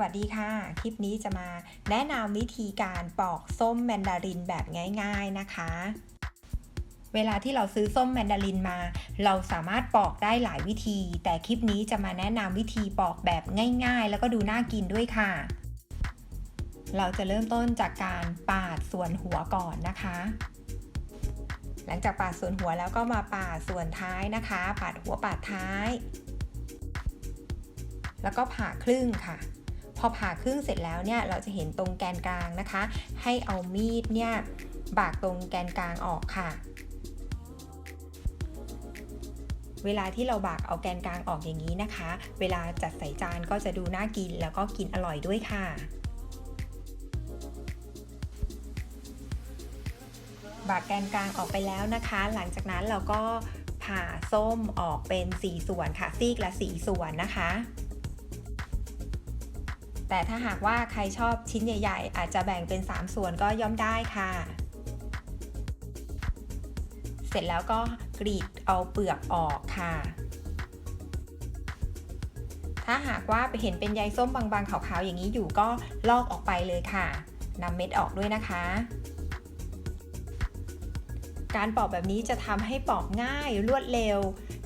วัสดีค่ะ คลิปนี้จะมาแนะนำวิธีการปอกส้มแมนดารินแบบง่าย ๆนะคะ เวลาที่เราซื้อส้มแมนดารินมา เราสามารถปอกได้หลายวิธี แต่คลิปนี้จะมาแนะนำวิธีปอกแบบง่าย ๆ แล้วก็ดูน่ากินด้วยค่ะ เราจะเริ่มต้นจากการปาดส่วนหัวก่อนนะคะ หลังจากปาดส่วนหัวแล้วก็มาปาดส่วนท้ายนะคะ ปาดหัวปาดท้าย แล้วก็ผ่าครึ่งค่ะ พอผ่าครึ่งเสร็จแล้วเนี่ยเราจะเห็นตรงแกนกลางนะคะ ให้เอามีดเนี่ยบากตรงแกนกลางออกค่ะ เวลาที่เราบากเอาแกนกลางออกอย่างนี้นะคะ เวลาจัดใส่จานก็จะดูน่ากินแล้วก็กินอร่อยด้วยค่ะ บากแกนกลางออกไปแล้วนะคะ หลังจากนั้นเราก็ผ่าส้มออกเป็น 4 ส่วนค่ะ ซีกละ 4 ส่วนนะคะ แต่ถ้าหากว่าใครชอบชิ้นใหญ่ ๆ อาจจะแบ่งเป็น 3 ส่วนก็ย่อมได้ค่ะ เสร็จแล้วก็กรีดเอาเปลือกออกค่ะ ถ้าหากว่าไปเห็นเป็นใยส้มบางๆขาวๆอย่างนี้อยู่ก็ลอกออกไปเลยค่ะนำเม็ดออกด้วยนะคะ การปอกแบบนี้จะทำให้ปอกง่ายรวดเร็ว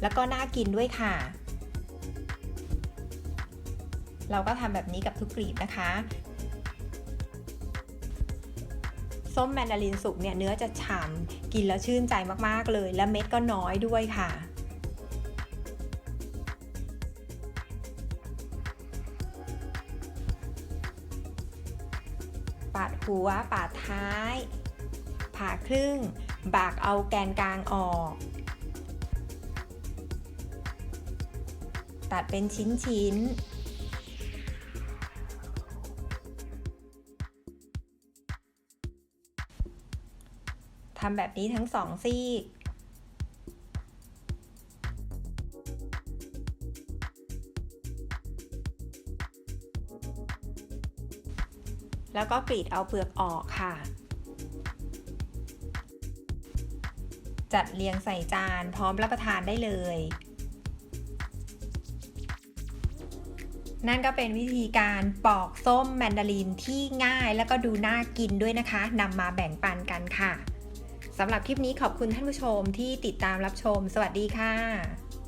แล้วก็น่ากินด้วยค่ะ เราก็ทำแบบนี้กับทุกกลีบนะคะส้มแมนดารินสุกเนี่ยเนื้อจะฉ่ำกินแล้วชื่นใจมากๆเลย และเม็ดก็น้อยด้วยค่ะ ปาดหัวปาดท้าย ผ่าครึ่ง บากเอาแกนกลางออก ตัดเป็นชิ้นๆ ทำแบบนี้ทั้งสองซีก แล้วก็กรีดเอาเปลือกออกค่ะ จัดเรียงใส่จานพร้อมรับประทานได้เลย นั่นก็เป็นวิธีการปอกส้มแมนดารินที่ง่ายแล้วก็ดูน่ากินด้วยนะคะนำมาแบ่งปันกันค่ะ สำหรับคลิปนี้ขอบคุณท่านผู้ชมที่ติดตามรับชม สวัสดีค่ะ